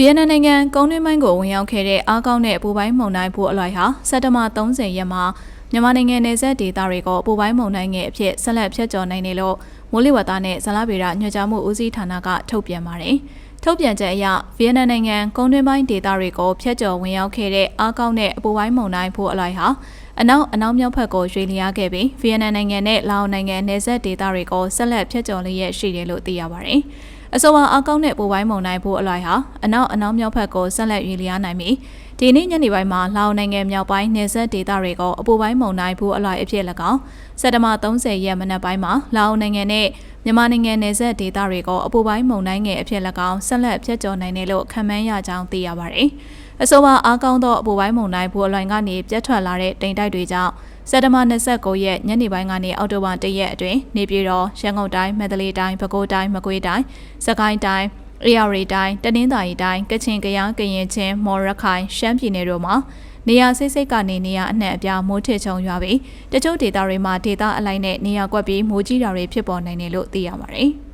ဗီယက်နမ်နိုင်ငံကုန်းတွင်းပိုင်းကိုဝင်ရောက်ခဲ့တဲ့အားကောင်းတဲ့အပူပိုင်းမုန်တိုင်းဖို့အလိုက်ဟာစက်တဘာ30ရက်မှာမြန်မာနိုင်ငံနယ်စပ်ဒေသတွေကိုအပူပိုင်းမုန်တိုင်းငယ်အဖြစ်ဆက်လက်ဖျက်ချော်နိုင်တယ်လို့မိုးလေဝသနဲ့ဇလဗေဒညွှန်ကြားမှုဦးစီးဌာနကထုတ်ပြန်ပါတယ်။ထုတ်ပြန်ချက်အရဗီယက်နမ်နိုင်ငံကုန်းတွင်းပိုင်းဒေသတွေကိုဖျက်ချော်ဝင်ရောက်ခဲ့တဲ့အားကောင်းတဲ့အပူပိုင်းမုန်တိုင်းဖို့အလိုက်ဟာအနောက်အနောက်မြောက်ဘက်ကိုရွေ့လျားခဲ့ပြီးဗီယက်နမ်နိုင်ငံနဲ့လာအိုနိုင်ငံနယ်စပ်ဒေသတွေကိုဆက်လက်ဖျက်ချော်လျက်ရှိတယ်လို့သိရပါတယ်။ အဆိုပါအကောင့်နဲ့ပိုပိုင်းမုံနိုင်ဖို့အလိုက်ဟာအနောက်အနောက်မြောက်ဘက်ကိုဆက်လက်ရွေ့လျားနိုင်ပြီးဒီနေ့ညနေပိုင်းမှာလာအိုနိုင်ငံမြောက်ပိုင်းနေဆက်ဒေသတွေကိုအပူပိုင်းမုန်တိုင်းဖို့အလိုက်အဖြစ်၎င်းစက်တဘာ30ရက်မနက်ပိုင်းမှာလာအိုနိုင်ငံနဲ့မြန်မာနိုင်ငံနယ်စပ်ဒေသတွေကိုအပူပိုင်းမုန်တိုင်းငယ်အဖြစ်၎င်းဆက်လက်ဖြတ်ကျော်နိုင်တယ်လို့ခန့်မှန်းရကြောင်းသိရပါတယ်။အဆိုပါအားကောင်းသောအပူပိုင်းမုန်တိုင်းဖို့အလွန်ကနေပြတ်ထွက်လာတဲ့တိမ်တိုက်တွေကြောင့် စက်တဘာ29ရက်ညနေပိုင်းကနေအောက်တိုဘာ1ရက်အတွင်းနေပြည်တော်ရန်ကုန်တိုင်းမန္တလေးတိုင်းပဲခူးတိုင်းမကွေးတိုင်းစကိုင်းတိုင်းအေရရီတိုင်းတနင်္သာရီတိုင်းကချင်ကယားကရင်ချင်းမော်ရခိုင်ရှမ်းပြည်နယ်တို့မှာနေရာစိတ်စိတ်ကနေနေရာအနှံ့အပြားမိုးထစ်ချုံရွာပြီးတချို့ဒေသတွေမှာဒေသအလိုက်နဲ့နေရာကွက်ပြီးမိုးကြီးတာတွေဖြစ်ပေါ်နိုင်တယ်လို့သိရပါတယ်။